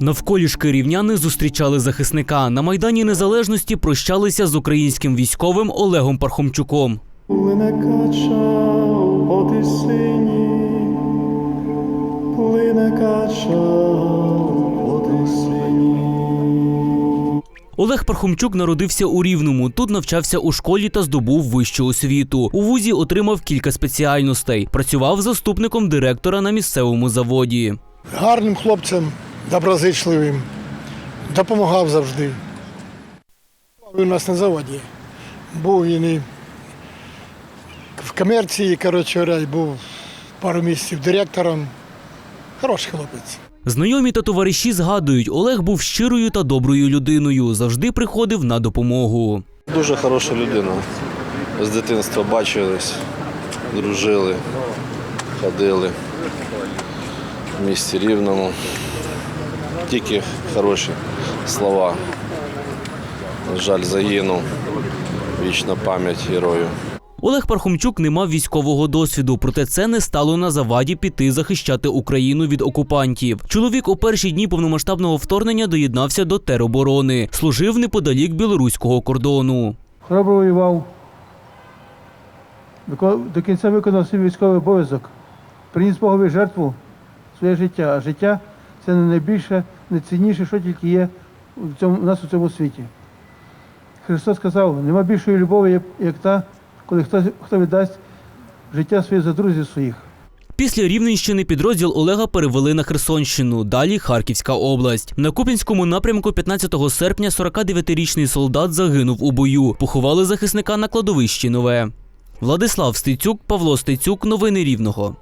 Навколішки рівняни зустрічали захисника. На Майдані Незалежності прощалися з українським військовим Олегом Пархомчуком. Плине кача по тисині, плине кача по тисині. Олег Пархомчук народився у Рівному. Тут навчався у школі та здобув вищу освіту. У вузі отримав кілька спеціальностей. Працював заступником директора на місцевому заводі. гарним хлопцем, доброзичливим, допомагав завжди. Він у нас на заводі. Був він і в комерції, коротше, говоря, був пару місяців директором. Хороший хлопець. Знайомі та товариші згадують, Олег був щирою та доброю людиною. Завжди приходив на допомогу. Дуже хороша людина. З дитинства бачились, дружили, ходили в місті рівному. Тільки хороші слова. Жаль, загинув. Вічна пам'ять герою. Олег Пархомчук не мав військового досвіду, проте це не стало на заваді піти захищати Україну від окупантів. Чоловік у перші дні повномасштабного вторгнення доєднався до тероборони, служив неподалік білоруського кордону. Хоробро воював, до кінця виконав свій військовий обов'язок, приніс Богові жертву своє життя. А життя це не найбільше, найцінніше, що тільки є в цьому, у нас у цьому світі. Христос сказав, нема більшої любові, як- та, коли хтось хто віддасть життя своє за друзів своїх. Після Рівненщини підрозділ Олега перевели на Херсонщину, далі Харківська область. На Куп'янському напрямку 15 серпня 49-річний солдат загинув у бою. Поховали захисника на кладовищі Нове. Владислав Стецюк, Павло Стецюк. Новини Рівного.